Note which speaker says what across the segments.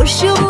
Speaker 1: Hoşuma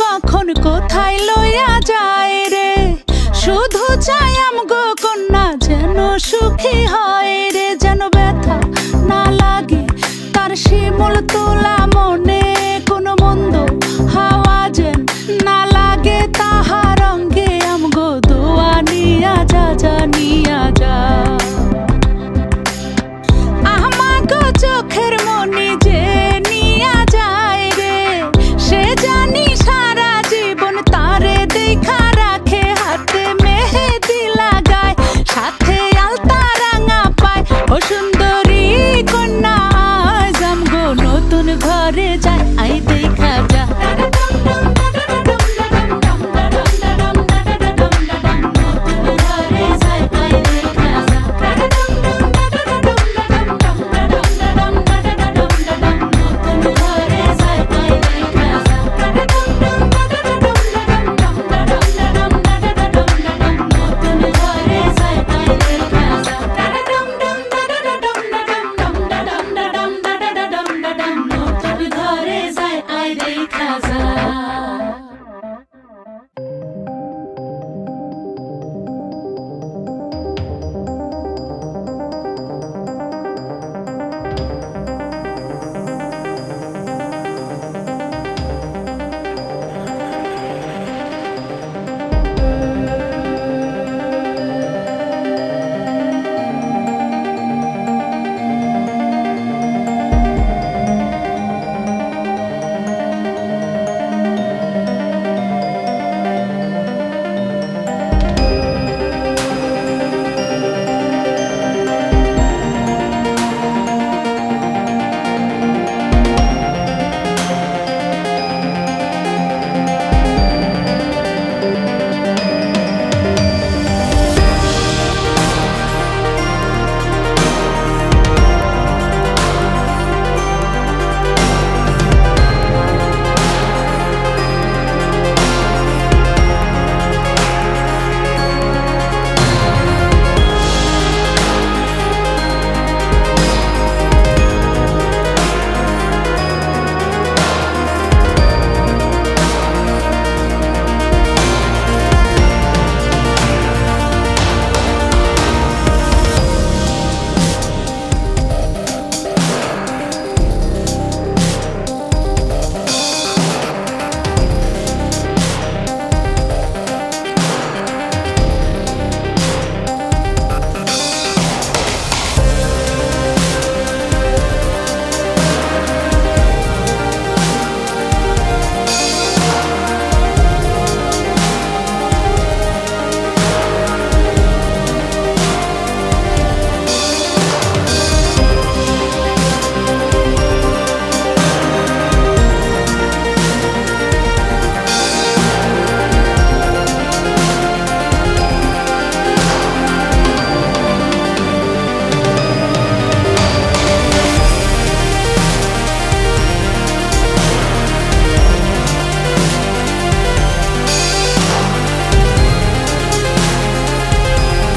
Speaker 2: কখন কোথায় লইয়া যায় রে। শুধু চাই আমগো কন্যা যেন সুখী হয় রে, যেন ব্যথা না লাগে। তার শিমুল তোলা মনে